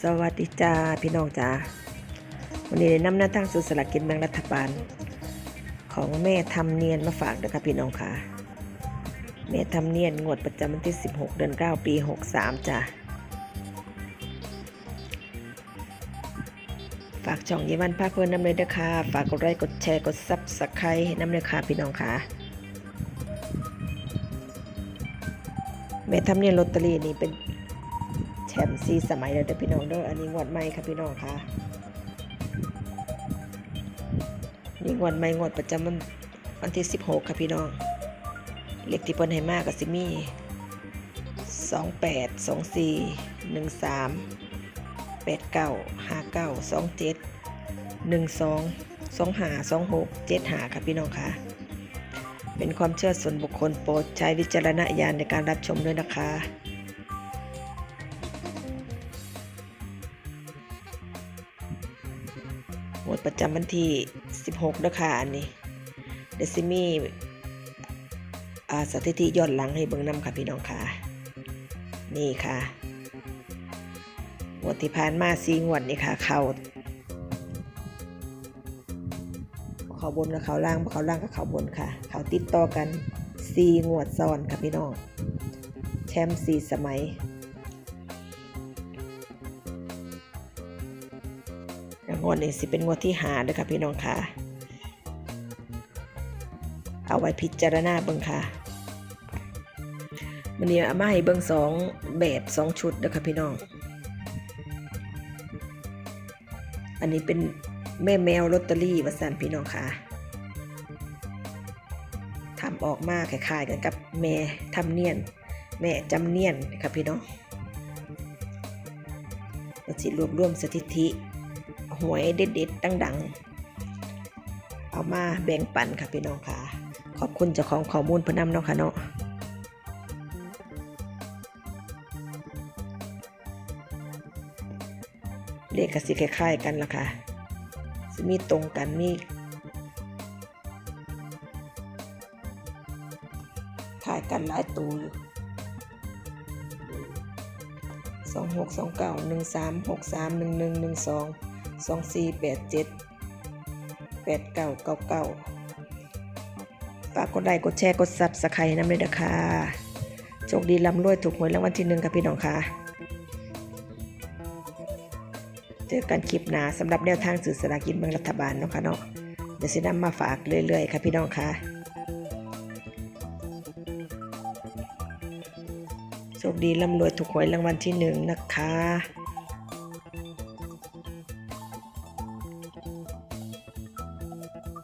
สวัสดีจ้าพี่น้องจ้าวันนี้ได้นำหน้าตั้งสู่สลากกินแบ่งรัฐบาล ของแม่ทำเนียนมาฝากนะคะพี่น้องค่ะ แม่ทำเนียนงวดประจำวันที่ 16 เดือน 9 ปี 63จ้าฝากช่องเยวันภาคเพื่อนน้ำเลยนะคะฝากกดไลค์กดแชร์กดซับสไครต์ให้น้ำเลยค่ะพี่น้องค่ะแม่ทำเนียนลอตเตอรี่นี่เป็น ชมป์ซีสมัยแล้วเด้อพี่น้องเด้ออันนี้งวดใหม่ค่ะพี่น้องค่ะนี่งวดใหม่งวดประจำวันวันที่ 16 ค่ะพี่น้อง เลขที่เปิ้นให้มากก็สิมี่28 24 13 89 59 27 12 25 26 75ค่ะพี่น้องค่ะ เป็นความเชื่อส่วนบุคคลโปรดใช้วิจารณญาณในการรับชมด้วยนะคะ หมดประจำวันที่ 16นะคะอันนี้เดซิมีอ่าสถิติย้อนหลังให้เบิ่งนำค่ะพี่น้องค่ะ นี่ค่ะงวดที่ผ่านมาซีงวดนี่ค่ะ เขาเขาบนกับเขาล่างเขาล่างกับเขาบนค่ะ เขาติดต่อกันซีงวดซ้อนค่ะพี่น้อง แชมป์ซีสมัย งวดนี้สิเป็นงวดที่หาเด้อค่ะพี่น้องค่ะ เอาไว้พิจารณาเบิ่งค่ะวันนี้เอามาให้เบิ่งสองแบบสองชุดเด้อค่ะพี่น้อง อันนี้เป็นแม่แมวลอตเตอรี่วัสันพี่น้องค่ะทำออกมาคล้ายๆกันกับแม่ทำเนียน แม่จำเนียนค่ะพี่น้องเราสิรวบรวมสถิติ หวยเด็ดๆดังๆ เอามาแบ่งปันค่ะพี่น้องค่ะ ขอบคุณเจ้าของข้อมูลพนนำเนาะค่ะเนาะเลขกสิคล้ายๆกันละค่ะสิมีตรงกันมีคล้ายกันหลายตัวอยู่สองหกสองเก้าหนึ่งสามหกสามหนึ่งหนึ่งหนึ่งสอง สองสี่แปดเจ็ดแปดเก้าเก้าเก้าฝากกดไลค์กดแชร์กดซับสไครต์น้ำเลยนะคะโชคดีร่ำรวยถูกหวยรางวัลที่หนึ่งค่ะพี่น้องค่ะเจอกันคลิปหน้าสำหรับแนวทางสื่อสลากกินแบ่งรัฐบาลเนาะค่ะเนาะเดี๋ยวสินำมาฝากเรื่อยๆค่ะพี่น้องค่ะโชคดีร่ำรวยถูกหวยรางวัลที่หนึ่งนะคะ